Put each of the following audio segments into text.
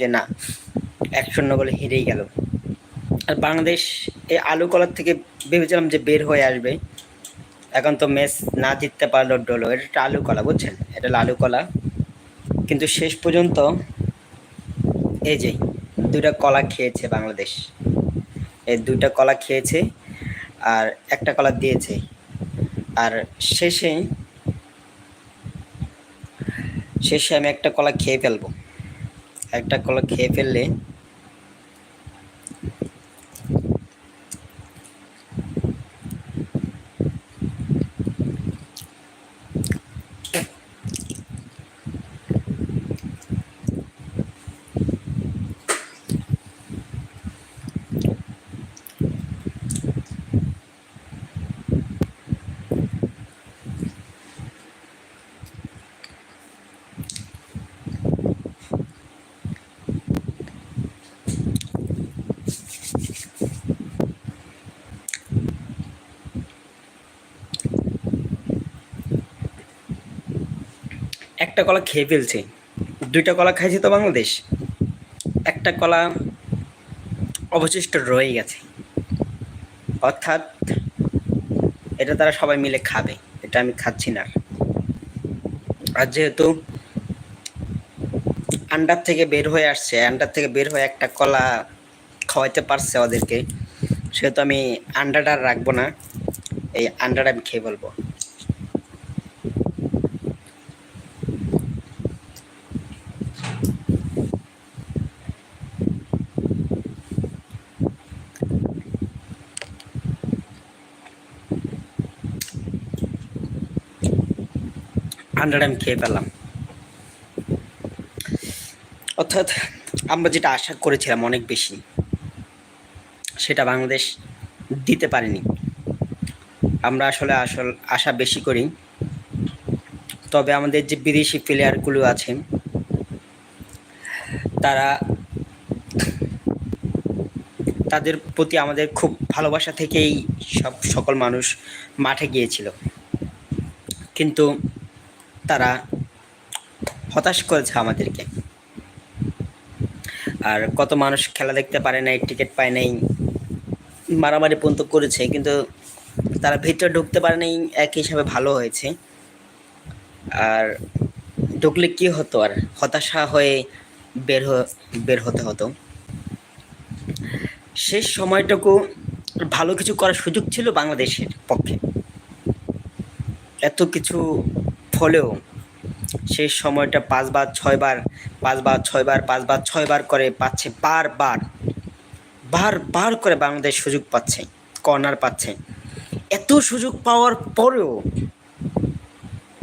যে না, এক শূন্য বলে হেরেই গেল। আর বাংলাদেশ এই আলু কলার থেকে ভেবেছিলাম যে বের হয়ে আসবে। এখন তো ম্যাচ না জিততে পারল ডলো। এটা একটা আলু কলা, বুঝছেন? এটা আলু কলা। কিন্তু শেষ পর্যন্ত এই যে দুইটা কলা খেয়েছে বাংলাদেশ। এই দুইটা কলা খেয়েছে আর একটা কলা দিয়েছে। আর শেষে শেষে আমি একটা কলা খেয়ে ফেলব। একটা কলা খেয়ে ফেললে একটা কলা খেয়ে ফেলছে। দুইটা কলা খাইছে তো বাংলাদেশ। একটা কলা অবশিষ্ট রয়ে গেছে। অর্থাৎ এটা তারা সবাই মিলে খাবে, এটা আমি খাচ্ছি না। আর। যেহেতু আন্ডার থেকে বের হয়ে আসছে, আন্ডার থেকে বের হয়ে একটা কলা খাওয়াইতে পারছে ওদেরকে, সেহেতু আমি আন্ডাটা রাখব না, এই আন্ডাটা আমি খেয়ে বলব আন্ডাটা আমি খেয়ে ফেললাম। অর্থাৎ আমরা যেটা আশা করেছিলাম অনেক বেশি, সেটা বাংলাদেশ দিতে পারেনি। আমরা আসলে আসল আশা বেশি করি। তবে আমাদের যে বিদেশি প্লেয়ারগুলো আছে, তারা তাদের প্রতি আমাদের খুব ভালোবাসা থেকেই সব সকল মানুষ মাঠে গিয়েছিল। কিন্তু তারা হতাশ করেছে আমাদেরকে। আর কত মানুষ খেলা দেখতে পারে নাই, টিকিট পায় নাই, মারামারি পর্যন্ত করেছে, কিন্তু তারা ভিতরে ঢুকতে পারে নাই এক হিসাবে ভালো হয়েছে। আর ঢুকলে কি হতো? আর হতাশা হয়ে বের বের হতে হতো। শেষ সময়টুকু ভালো কিছু করার সুযোগ ছিল বাংলাদেশের পক্ষে। এত কিছু ফলেও সেই সময়টা পাঁচবার, ছয়বার পাঁচবার ছয়বার পাঁচবার, ছয়বার করে পাচ্ছে, বারবার বারবার করে বাংলাদেশ সুযোগ পাচ্ছে, কর্নার পাচ্ছে। এত সুযোগ পাওয়ার পরেও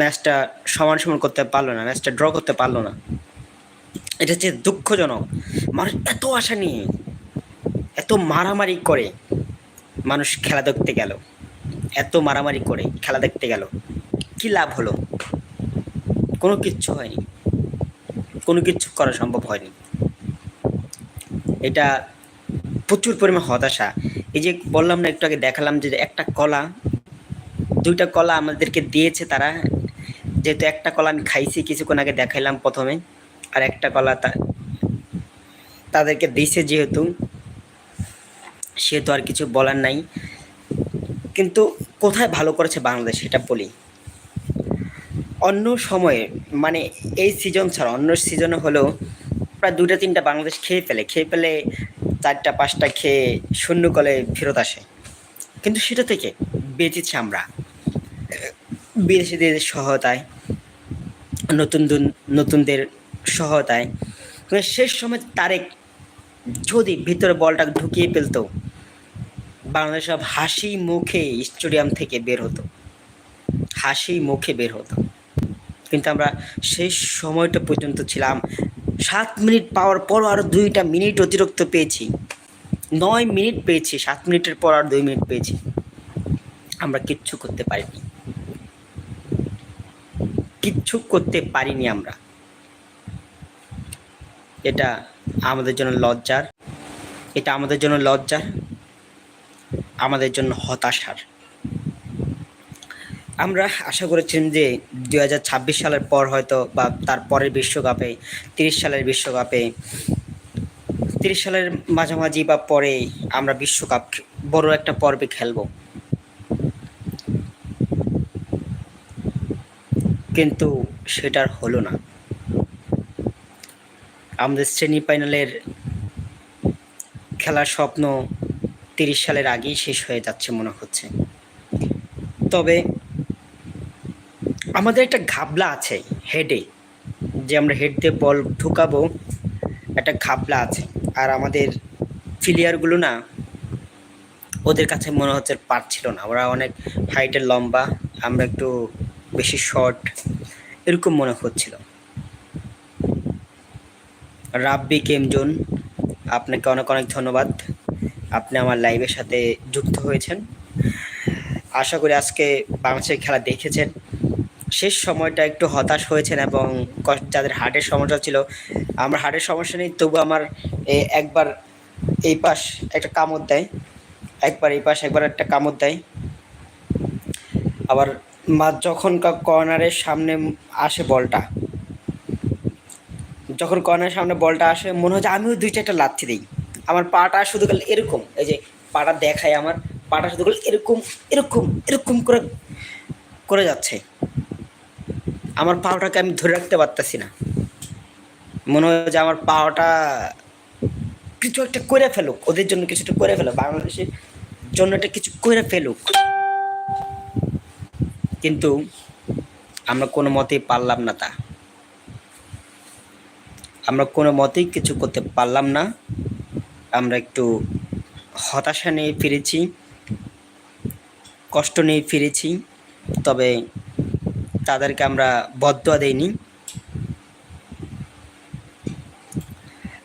ম্যাচটা সমান সমান করতে পারল না, ম্যাচটা ড্র করতে পারল না। এটা হচ্ছে দুঃখজনক, মানুষ এত আশা নিয়ে, এত মারামারি করে মানুষ খেলা দেখতে গেল, এত মারামারি করে খেলা দেখতে গেল। কি লাভ হলো? কোনো কিচ্ছু হয়নি। কোনো কিচ্ছু করা সম্ভব হয়নি। এটা প্রচুর পরিমাণ হতাশা। এই যে বললাম না, একটু আগে দেখালাম যে একটা কলা, দুইটা কলা আমাদেরকে দিয়েছে তারা। যেহেতু একটা কলা আমি খাইছি, কিছুক্ষণ আগে দেখাইলাম প্রথমে, আর একটা কলা তাদেরকে দিয়েছে যেহেতু, সেহেতু আর কিছু বলার নাই। কিন্তু কোথায় ভালো করেছে বাংলাদেশ, সেটা বলি। অন্য সময়ে মানে এই সিজন ছাড়া, অন্য সিজনে হলেও প্রায় দুটা তিনটা বাংলাদেশ খেয়ে ফেলে খেয়ে ফেলে চারটা, পাঁচটা খেয়ে শূন্য কলে ফেরত আসে। কিন্তু সেটা থেকে বেঁচেছি আমরা। বিদেশিদের সহায়তায়, নতুন নতুনদের সহায়তায়। শেষ সময় তারেক যদি ভিতরে বলটা ঢুকিয়ে ফেলতো, বাংলাদেশ সব হাসি মুখে স্টেডিয়াম থেকে বের হতো। হাসি মুখে বের হতো। কিন্তু আমরা সেই সময়টা পর্যন্ত ছিলাম। সাত মিনিট পাওয়ার পরও আরও দুইটা মিনিট অতিরিক্ত পেয়েছি। নয় মিনিট পেয়েছি, সাত মিনিটের পর আর দুই মিনিট পেয়েছি। আমরা কিচ্ছু করতে পারিনি। কিচ্ছু করতে পারিনি আমরা। এটা আমাদের জন্য লজ্জার, এটা আমাদের জন্য লজ্জার, আমাদের জন্য হতাশার। আমরা আশা করেছিলাম যে দু হাজার ছাব্বিশ সালের পর হয়তো বা তার পরের বিশ্বকাপে, তিরিশ সালের বিশ্বকাপে, তিরিশ সালের মাঝামাঝি বা পরে আমরা বিশ্বকাপ বড় একটা পর্বে খেলব। কিন্তু সেটার হলো না। আমাদের সেমি ফাইনালের খেলার স্বপ্ন তিরিশ সালের আগেই শেষ হয়ে যাচ্ছে মনে হচ্ছে। তবে আমাদের একটা ঘাবলা আছে হেডে যে আমরা হেড দিয়ে বল ঢুকাবো, একটা ঘাবলা আছে। আর আমাদের প্লেয়ারগুলো না, ওদের কাছে মনে হচ্ছে পারছিল না। ওরা অনেক হাইটের লম্বা, আমরা একটু বেশি শর্ট এরকম মনে হচ্ছিল। রাব্বি কেমজন আপনাকে অনেক অনেক ধন্যবাদ। আপনি আমার লাইভের সাথে যুক্ত হয়েছেন। আশা করি আজকে বাংলাদেশের খেলা দেখেছেন। শেষ সময়টা একটু হতাশ হয়েছেন এবং যাদের হার্টের সমস্যা ছিল, আমার হার্টের সমস্যা নেই, তবু আমার একবার এই পাশ একটা কামড় দেয়, একবার এই পাশ, একবার একটা কামড় দেয়। আবার মা যখন কর্নারের সামনে আসে বলটা, যখন কর্নারের সামনে বলটা আসে, মনে হয় আমিও দুই চারটা লাথি দিই। আমার পাটা শুধু গেলে এরকম, এই যে পাটা দেখায় আমার, পাটা শুধু গেলে এরকম এরকম এরকম করে করে যাচ্ছে। আমার পাওয়াটাকে আমি ধরে রাখতে পারতেছি না। মনে হয় যে আমার পাওয়াটা কিছু একটা করে ফেলুক, ওদের জন্য কিছু একটা করে ফেলুক, বাংলাদেশের জন্য একটা কিছু করে ফেলুক। কিন্তু আমরা কোনো মতেই পারলাম না তা। আমরা কোনো মতেই কিছু করতে পারলাম না। আমরা একটু হতাশা নিয়ে ফিরেছি, কষ্ট নিয়ে ফিরেছি, তবে তাদেরকে আমরা বদয়া দেইনি।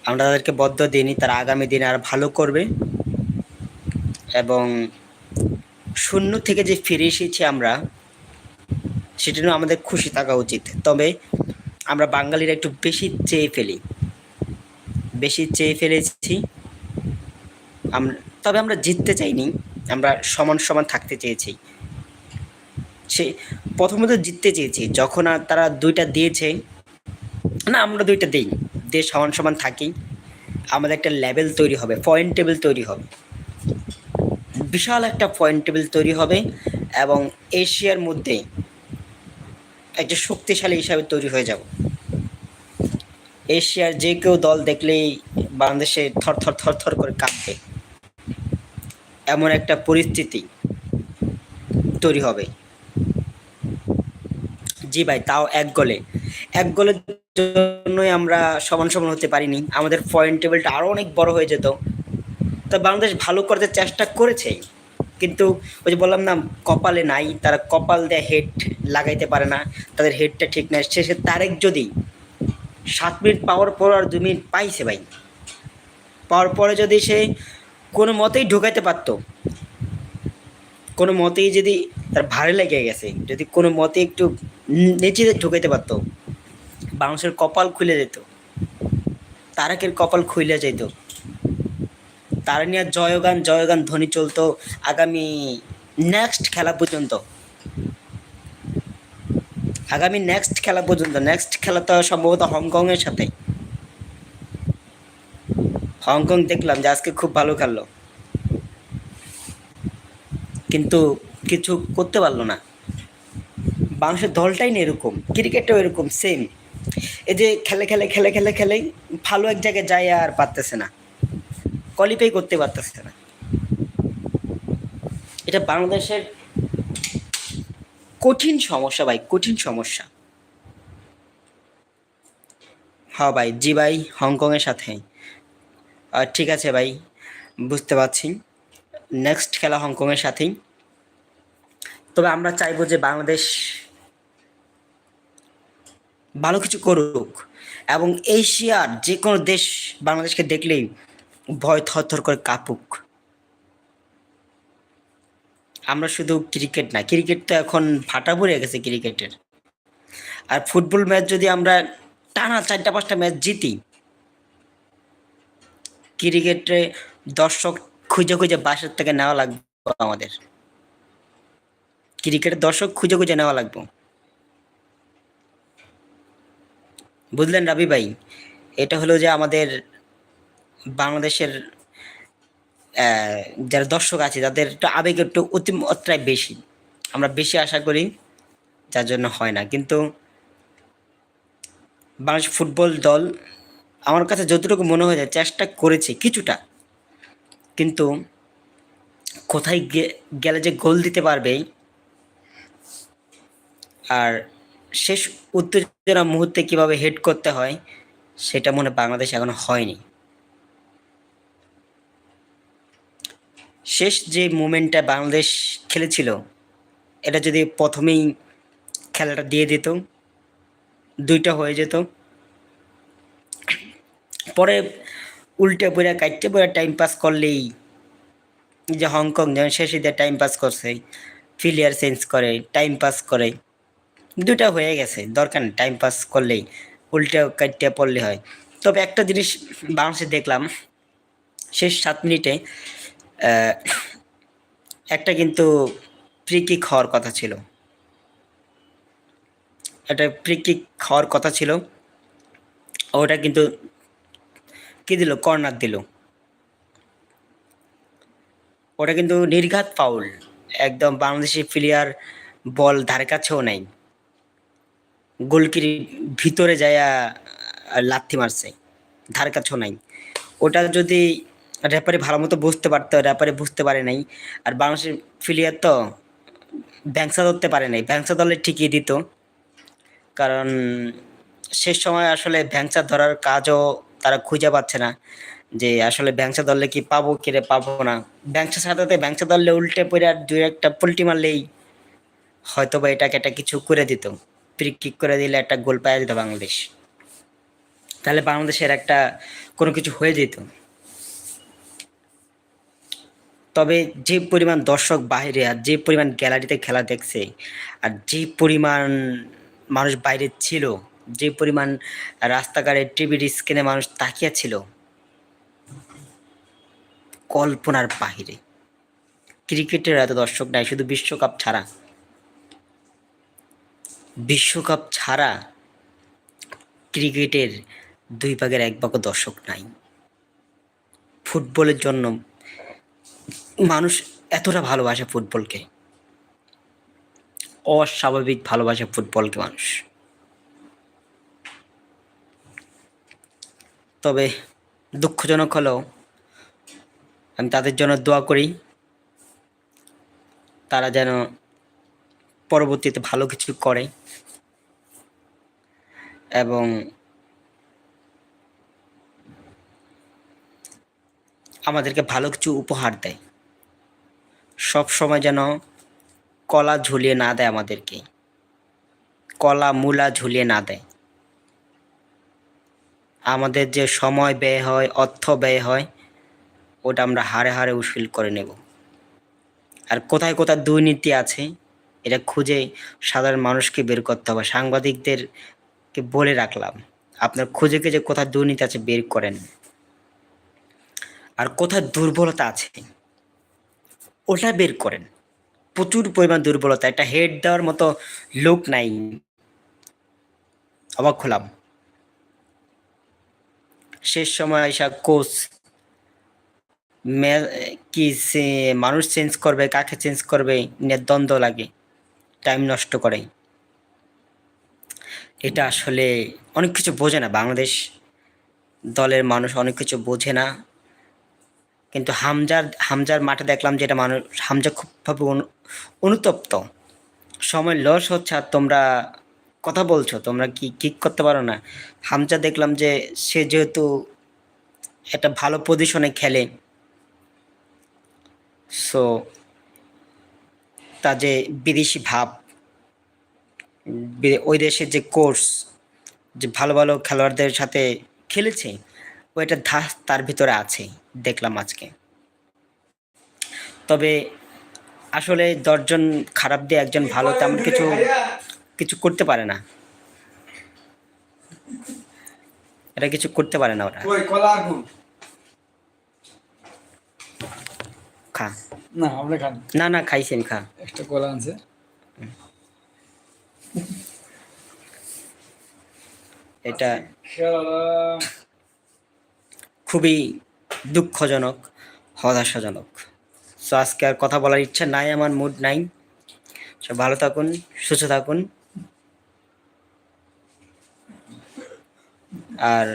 আমরা তাদেরকে বদয়া দিইনি, তারা আগামী দিনে আর ভালো করবে। এবং শূন্য থেকে যে ফিরে এসেছি আমরা, সেটা নিয়ে আমাদের খুশি থাকা উচিত। তবে আমরা বাঙালিরা একটু বেশি চেয়ে ফেলি। বেশি চেয়ে ফেলেছি। আমরা তবে আমরা জিততে চাইনি, আমরা সমান সমান থাকতে চেয়েছি। সে প্রথমত জিততে চেয়েছি। যখন আর তারা দুইটা দিয়েছে, না, আমরা দুইটা দিই। দিয়ে সমান সমান থাকি। আমাদের একটা লেভেল তৈরি হবে পয়েন্ট টেবিল তৈরি হবে। বিশাল একটা পয়েন্ট টেবিল তৈরি হবে এবং এশিয়ার মধ্যে একটা শক্তিশালী হিসাবে তৈরি হয়ে যাব। এশিয়ার যে কেউ দল দেখলেই বাংলাদেশে থর থর থর থর করে কাঁপবে। এমন একটা পরিস্থিতি তৈরি হবে। জি ভাই, তাও এক গোলে এক গোলের জন্যই আমরা সমান সমান হতে পারিনি। আমাদের পয়েন্ট টেবিলটা আরও অনেক বড় হয়ে যেত। তো বাংলাদেশ ভালো করতে চেষ্টা করেছে কিন্তু ওই যে বললাম না, কপালে নাই। তারা কপাল দিয়ে হেড লাগাইতে পারে না। তাদের হেডটা ঠিক নাই। শেষে তারেক যদি সাত মিনিট পাওয়ার পর আর দু মিনিট পাইছে ভাই। পাওয়ার পরে যদি সে কোনো মতেই ঢুকাইতে পারতো, কোনো মতেই যদি তার ভারে লেগে গেছে, যদি কোনো মতে একটু নিচে ঢুকাইতে পারতো। বাংলাদেশের কপাল খুলে যেত। তারাকের কপাল খুলে যেত তারা নিয়ে জয়গান জয়গান, ধ্বনি চলতো আগামী নেক্সট খেলা পর্যন্ত। আগামী নেক্সট খেলা পর্যন্ত। নেক্সট খেলা তো সম্ভবত হংকংয়ের সাথে। হংকং দেখলাম যে আজকে খুব ভালো খেললো। কিন্তু কিছু করতে পারল না। বাংলাদেশের দলটাই না এরকম, ক্রিকেটটাও এরকম সেম এই যে খেলে খেলে খেলে খেলে খেলে ভালো এক জায়গায় যায় আর পারতেছে না। কোয়ালিফাই করতে পারতেছে না। এটা বাংলাদেশের কঠিন সমস্যা ভাই, কঠিন সমস্যা। হ্যাঁ ভাই, জি ভাই, হংকংয়ের সাথে। ঠিক আছে ভাই, বুঝতে পারছি। নেক্সট খেলা হংকংয়ের সাথেই। তবে আমরা চাইব যে বাংলাদেশ ভালো কিছু করুক। এবং এশিয়ার যে কোনো দেশ বাংলাদেশকে দেখলেই ভয় থরথর করে কাঁপুক। আমরা শুধু ক্রিকেট না, ক্রিকেট তো এখন ফাটা পড়ে গেছে ক্রিকেটের। আর ফুটবল ম্যাচ যদি আমরা টানা চারটা পাঁচটা ম্যাচ জিতি, ক্রিকেটে দর্শক খুঁজে খুঁজে বাসার থেকে নেওয়া লাগবে আমাদের। ক্রিকেটের দর্শক খুঁজে খুঁজে নেওয়া লাগবে। বুঝলেন রাবি ভাই, এটা হলো যে আমাদের বাংলাদেশের যারা দর্শক আছে, তাদের একটু আবেগ একটু অতিমাত্রায় বেশি। আমরা বেশি আশা করি যার জন্য হয় না। কিন্তু বাংলাদেশ ফুটবল দল আমার কাছে যতটুকু মনে হয় যায় চেষ্টা করেছে কিছুটা। কিন্তু কোথায় গেলে যে গোল দিতে পারবে, আর শেষ উত্তেজনা মুহূর্তে কীভাবে হেড করতে হয়, সেটা মনে বাংলাদেশ এখনও হয়নি। শেষ যে মুমেন্টটা বাংলাদেশ খেলেছিল, এটা যদি প্রথমেই খেলাটা দিয়ে দিত, দুইটা হয়ে যেত। পরে উল্টে পড়ে কাটতে পড়ে টাইম পাস করলেই, যে হংকং যেমন শেষে দিয়ে টাইম পাস করছে ফিলিয়ার চেঞ্জ করে টাইম পাস করে দুটা হয়ে গেছে, দরকার নেই টাইম পাস করলেই, উল্টে কাটতে পড়লে হয়। তবে একটা জিনিস বাংলাদেশে দেখলাম, শেষ সাত মিনিটে একটা কিন্তু ফ্রি হওয়ার কথা ছিল। একটা ফ্রি হওয়ার কথা ছিল, ওটা কিন্তু কি দিল? কর্নার দিল। ওটা কিন্তু নির্ঘাত ফাউল একদম বাংলাদেশি প্লেয়ার বল ধারে কাছেও নাই। গোলকির ভিতরে যায়া লাথি মারছে। ধার কাছেও নাই। ওটা যদি রেপারি ভালো মতো বুঝতে পারতো রেপারি বুঝতে পারে নাই, আর বাংলাদেশের প্লেয়ার তো ব্যাংসা ধরতে পারে নাই। ব্যাংসা দলে ঠিকই দিত। কারণ শেষ সময় আসলে ভ্যাংচা ধরার কাজও তারা খুঁজে পাচ্ছে না, যে আসলে ভ্যাংচা ধরলে কি পাবো, কি রে পাবো না। ভ্যাংচার সাথে ভ্যাংচা ধরলে উল্টে পড়ে আর দুই একটা পোল্টি মারলেই হয়তো বা এটাকে একটা কিছু করে দিত। ফ্রি কিক করে দিলে একটা গোল পাওয়া যেত বাংলাদেশ। তাহলে বাংলাদেশের একটা কোনো কিছু হয়ে যেত। তবে যে পরিমাণ দর্শক বাইরে আর যে পরিমাণ গ্যালারিতে খেলা দেখছে আর যে পরিমাণ মানুষ বাইরে ছিল, যে পরিমাণ রাস্তাঘাটে টিভির স্ক্রিনে মানুষ তাকিয়ে ছিল, কল্পনার বাহিরে। ক্রিকেটের এত দর্শক নাই, শুধু বিশ্বকাপ ছাড়া। বিশ্বকাপ ছাড়া ক্রিকেটের দুই ভাগের এক ভাগও দর্শক নাই। ফুটবলের জন্য মানুষ এতটা ভালোবাসে ফুটবলকে। অস্বাভাবিক ভালোবাসে ফুটবলকে মানুষ। তবে দুঃখজনক হলেও আমি তাদের জন্য দোয়া করি, তারা যেন পরবর্তীতে ভালো কিছু করে। এবং আমাদেরকে ভালো কিছু উপহার দেয়। সব সময় যেন কলা ঝুলিয়ে না দেয় আমাদেরকে। কলা, মূলা ঝুলিয়ে না দেয়। আমাদের যে সময় ব্যয় হয়, অর্থ ব্যয় হয়, ওটা আমরা হারে হারে উসিল করে নেব। আর কোথায় কোথায় দুর্নীতি আছে এটা খুঁজে সাধারণ মানুষকে বের করতে হবে, সাংবাদিকদেরকে বলে রাখলাম, আপনার খুঁজে খুঁজে কোথায় দুর্নীতি আছে বের করেন। আর কোথায় দুর্বলতা আছে, ওটা বের করেন। প্রচুর পরিমাণ দুর্বলতা, একটা হেড দেওয়ার মতো লোক নাই। অবাক হলাম। শেষ সময় আইসা কোচ কি মানুষ চেঞ্জ করবে, কাকে চেঞ্জ করবে, নিয়ে দ্বন্দ্ব লাগে। টাইম নষ্ট করে এটা আসলে অনেক কিছু বোঝে না। বাংলাদেশ দলের মানুষ অনেক কিছু বোঝে না। কিন্তু হামজার হামজার মাঠে দেখলাম যেটা মানুষ, হামজা খুবভাবে অনু- অনুতপ্ত। সময় লস হচ্ছে আর তোমরা কথা বলছো, তোমরা কি কিক করতে পারো না? হামজা দেখলাম যে সে যেহেতু একটা ভালো পজিশনে খেলে। সো তা যে বিদেশি ভাব ওই দেশের যে কোর্স, যে ভালো ভালো খেলোয়াড়দের সাথে খেলেছে, ওইটা ধাস তার ভিতরে আছে, দেখলাম আজকে। তবে আসলে দশজন খারাপ দিয়ে একজন ভালো তেমন কিছু কিছু করতে পারে না। এটা কিছু করতে পারে না ওরা। খা। না আপনি খান। না না খাইছেন খা। একটা কলা আনছে। এটা খুবই দুঃখজনক হতাশাজনক। সো আজকে আর কথা বলার ইচ্ছা নাই আমার মুড নাই। সব ভালো থাকুন সুস্থ থাকুন। আর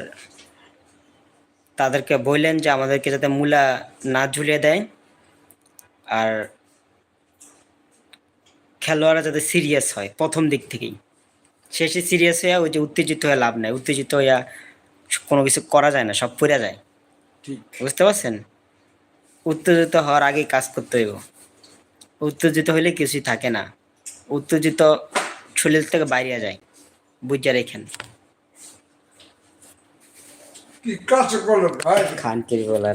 তাদেরকে বললেন যে আমাদেরকে যাতে মূলা না ঝুলিয়ে দেয়। আর খেলোয়াড়রা যাতে সিরিয়াস হয় প্রথম দিক থেকেই। শেষে সিরিয়াস হয়ে ওই যে উত্তেজিত হয়ে লাভ নাই। উত্তেজিত হইয়া কোনো কিছু করা যায় না সব পড়ে যায়। বুঝতে পারছেন? উত্তেজিত হওয়ার আগে কাজ করতে হইব। উত্তেজিত হইলে কিছুই থাকে না। উত্তেজিত শরীর থেকে বাইরে যায় বুঝা রেখেন। কি কাজ করল ভাই? খান কি বলার